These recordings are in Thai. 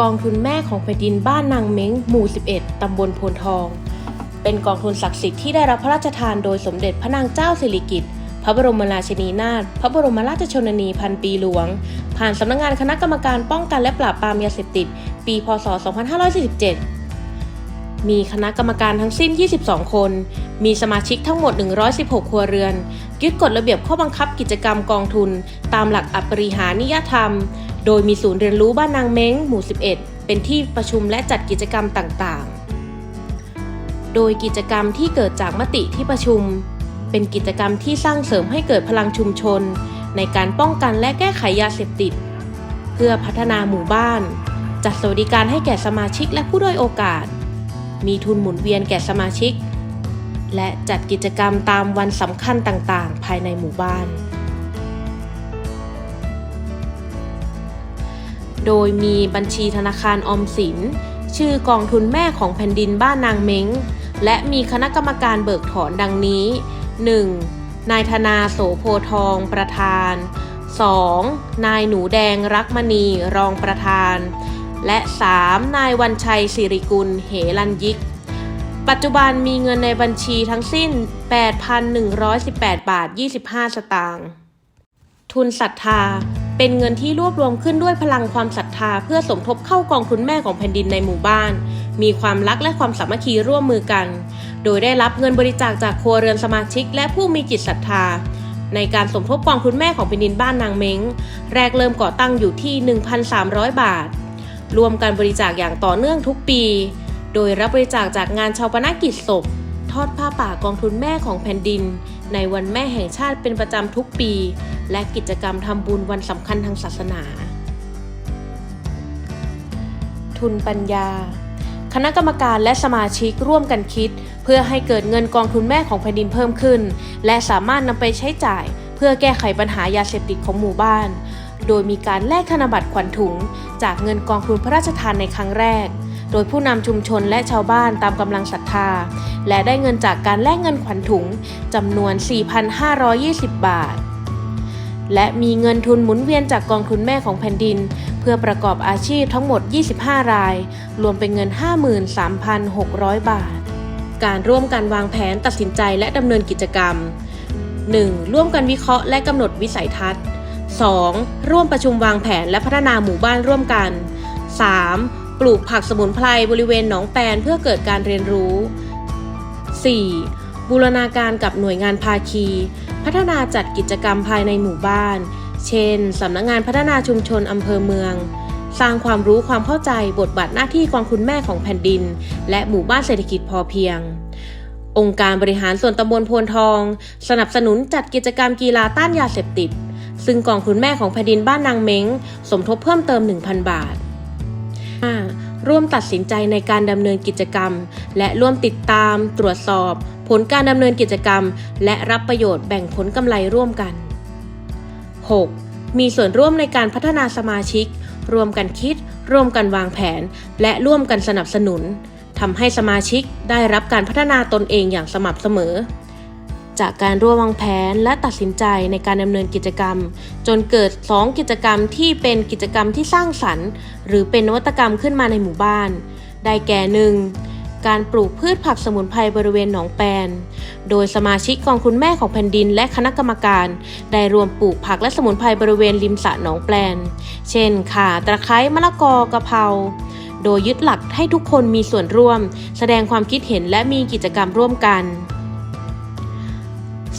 กองทุนแม่ของแผ่นดินบ้านนางเม้งหมู่ 11 ตำบลโพนทอง เป็นกองทุนศักดิ์สิทธิ์ที่ได้รับพระราชทานโดยสมเด็จพระนางเจ้าสิริกิติ์พระบรมราชินีนาถพระบรมราชชนนีพันปีหลวง ผ่านสำนักงานคณะกรรมการป้องกันและปราบปรามยาเสพติด ปี พศ 2547 มีคณะกรรมการทั้งสิ้น 22 คน มีสมาชิกทั้งหมด 116 ครัวเรือน ยึดกฎระเบียบข้อบังคับกิจกรรมกองทุน ตามหลักอัปริหานิยธรรม โดยมีศูนย์เรียนรู้บ้านนางเม้งหมู่ 11 เป็นที่ประชุมและจัดกิจกรรมต่างๆ โดยกิจกรรมที่เกิดจากมติที่ประชุม เป็นกิจกรรมที่สร้างเสริมให้เกิดพลังชุมชน ในการป้องกันและแก้ไขยาเสพติด เพื่อพัฒนาหมู่บ้าน จัดสวัสดิการให้แก่สมาชิกและผู้ด้อยโอกาส มีทุนหมุนเวียนแก่สมาชิก และจัดกิจกรรมตามวันสำคัญต่างๆ ภายในหมู่บ้าน โดยมีบัญชีธนาคารออมสิน ชื่อกองทุนแม่ของแผ่นดินบ้านนางเม้ง และมีคณะกรรมการเบิกถอนดังนี้ 1. นายธนาโสโพทองประธาน 2. นายหนูแดงรักมณีรองประธาน และ 3. นายวันชัยสิริกุลเหรันยิก ปัจจุบันมีเงินในบัญชีทั้งสิ้น 8,118 บาท 25 สตางค์ ทุนศรัทธา เป็นเงินที่รวบรวมขึ้นด้วยพลังความศรัทธา เพื่อสมทบเข้ากองทุนแม่ของแผ่นดินในหมู่บ้าน มีความรักและความสามัคคีร่วมมือกัน โดยได้รับเงินบริจาคจากครัวเรือนสมาชิก และผู้มีจิตศรัทธา ในการสมทบกองทุนแม่ของแผ่นดินบ้านนางเม้ง แรกเริ่มก่อตั้งอยู่ที่ 1,300 บาท รวมกันบริจาคอย่างต่อเนื่องทุกปี โดยรับบริจาคจากงานชาวปนกิจศพ ทอดผ้าป่ากองทุนแม่ของแผ่นดิน ในวันแม่แห่งชาติเป็นประจำทุกปี และกิจกรรมทำบุญวันสำคัญทางศาสนา ทุนปัญญา คณะกรรมการและสมาชิกร่วมกันคิด เพื่อให้เกิดเงินกองทุนแม่ของแผ่นดินเพิ่มขึ้น และสามารถนำไปใช้จ่าย เพื่อแก้ไขปัญหายาเสพติดของหมู่บ้าน โดยมีการแลกธนบัตรขวัญถุง จากเงินกองทุนพระราชทานในครั้งแรก โดยผู้นำชุมชนและชาวบ้านตามกำลังศรัทธา และได้เงินจากการแลกเงินขวัญถุงจำนวน 4,520 บาท และมีเงินทุนหมุนเวียนจากกองทุนแม่ของแผ่นดิน เพื่อประกอบอาชีพทั้งหมด 25 ราย รวมเป็นเงิน 53,600 บาท การร่วมกันวางแผนตัดสินใจและดำเนินกิจกรรม 1. ร่วมกันวิเคราะห์และกำหนดวิสัยทัศน์ 2. ร่วมประชุมวางแผนและพัฒนาหมู่บ้านร่วมกัน 3. ปลูกผักสมุนไพรบริเวณหนองแปนเพื่อเกิดการเรียนรู้ 4. บูรณาการกับหน่วยงานภาคี พัฒนาจัดกิจกรรมภายในหมู่บ้าน เช่น สำนักงานพัฒนาชุมชนอำเภอเมือง สร้างความรู้ความเข้าใจบทบาทหน้าที่กองทุนแม่ของแผ่นดิน และหมู่บ้านเศรษฐกิจพอเพียง องค์การบริหารส่วนตำบลโพนทอง สนับสนุนจัดกิจกรรมกีฬาต้านยาเสพติด ซึ่งกองทุนแม่ของแผ่นดินบ้านนางเม้ง สมทบเพิ่มเติม 1,000 บาท 5. ร่วมตัดสินใจในการดำเนินกิจกรรม และร่วมติดตาม ตรวจสอบ ผลการดำเนินกิจกรรม และรับประโยชน์แบ่งผลกำไรร่วมกัน 6. มีส่วนร่วมในการพัฒนาสมาชิก ร่วมกันคิด ร่วมกันวางแผน และร่วมกันสนับสนุนทำให้สมาชิกได้รับการพัฒนาตนเองอย่างสม่ำเสมอ จากการร่วมวางแผนและตัดสินใจในการดำเนินกิจกรรม จนเกิด 2 กิจกรรมที่เป็นกิจกรรมที่สร้างสรรค์ หรือเป็นนวัตกรรมขึ้นมาในหมู่บ้าน ได้แก่หนึ่งการปลูกพืชผักสมุนไพรบริเวณหนองแปน โดยสมาชิกกองคุณแม่ของแผ่นดินและคณะกรรมการ ได้รวมปลูกผักและสมุนไพรบริเวณริมสระหนองแปลน เช่น ข่า ตะไคร้ มะละกอ กะเพรา โดยยึดหลักให้ทุกคนมีส่วนร่วม แสดงความคิดเห็นและมีกิจกรรมร่วมกัน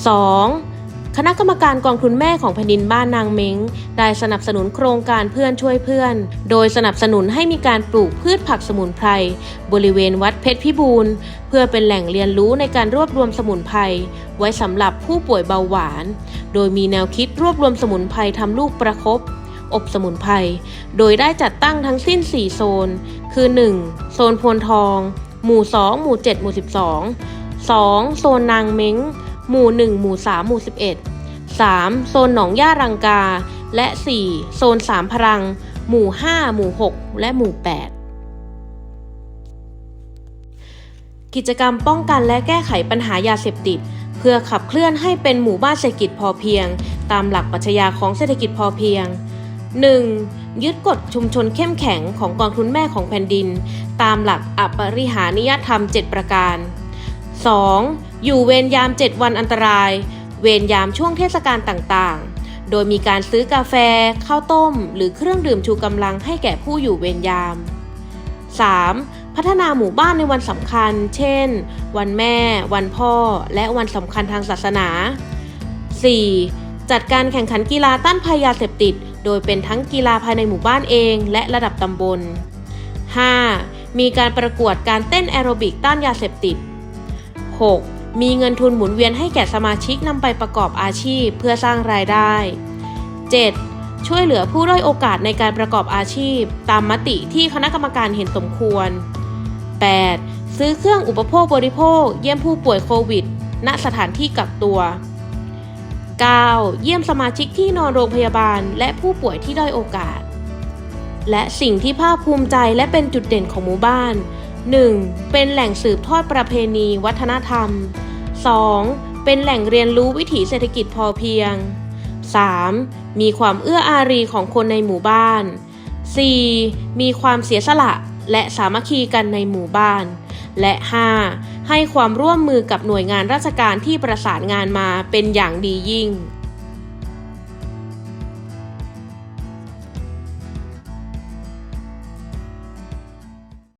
2. คณะกรรมการกองทุนแม่ของแผ่นดินบ้านนางเม้ง ได้สนับสนุนโครงการเพื่อนช่วยเพื่อน โดยสนับสนุนให้มีการปลูกพืชผักสมุนไพรบริเวณวัดเพชรพิบูรณ์ เพื่อเป็นแหล่งเรียนรู้ในการรวบรวมสมุนไพรไว้สำหรับผู้ป่วยเบาหวาน โดยมีแนวคิดรวบรวมสมุนไพรทำลูกประคบอบสมุนไพร โดยได้จัดตั้งทั้งสิ้น 4 โซน คือ 1. โซนโพนทอง หมู่ 2 หมู่ 7 หมู่ 12 2. โซนนางเม้ง หมู่ 1 หมู่ 3 หมู่ 11 3. โซนหนองย่ารังกา และ 4. โซนสามพรัง หมู่ 5 หมู่ 6 และหมู่ 8กิจกรรมป้องกันและแก้ไขปัญหายาเสพติด เพื่อขับเคลื่อนให้เป็นหมู่บ้านเศรษฐกิจพอเพียง ตามหลักปรัชญาของเศรษฐกิจพอเพียง 1. ยึดกฎชุมชนเข้มแข็งของกองทุนแม่ของแผ่นดิน ตามหลักอปริหานิยธรรม 7 ประการ 2. อยู่เวรยาม 7 วันอันตราย เวรยามช่วงเทศกาลต่างๆ โดยมีการซื้อกาแฟ ข้าวต้ม หรือเครื่องดื่มชูกำลังให้แก่ผู้อยู่เวรยาม 3. พัฒนาหมู่บ้านในวันสำคัญ เช่น วันแม่ วันพ่อ และวันสำคัญทางศาสนา 4. จัดการแข่งขันกีฬาต้านภัยยาเสพติด โดยเป็นทั้งกีฬาภายในหมู่บ้านเอง และระดับตำบล 5. มีการประกวดการเต้นแอโรบิกต้านยาเสพติด 6. มีเงินทุนหมุนเวียนให้แก่สมาชิกนำไปประกอบอาชีพเพื่อสร้างรายได้ 7. ช่วยเหลือผู้ด้อยโอกาสในการประกอบอาชีพ ตามมติที่คณะกรรมการเห็นสมควร 8. ซื้อเครื่องอุปโภคบริโภค เยี่ยมผู้ป่วยโควิด ณสถานที่กักตัว 9. เยี่ยมสมาชิกที่นอนโรงพยาบาล และผู้ป่วยที่ด้อยโอกาส และสิ่งที่ภาคภูมิใจและเป็นจุดเด่นของหมู่บ้าน 1. เป็นแหล่งสืบทอดประเพณีวัฒนธรรม 2. เป็นแหล่งเรียนรู้วิถีเศรษฐกิจพอเพียง 3. มีความเอื้ออารีของคนในหมู่บ้าน 4. มีความเสียสละและสามัคคีกันในหมู่บ้าน และ 5. ให้ความร่วมมือกับหน่วยงานราชการที่ประสานงานมาเป็นอย่างดียิ่ง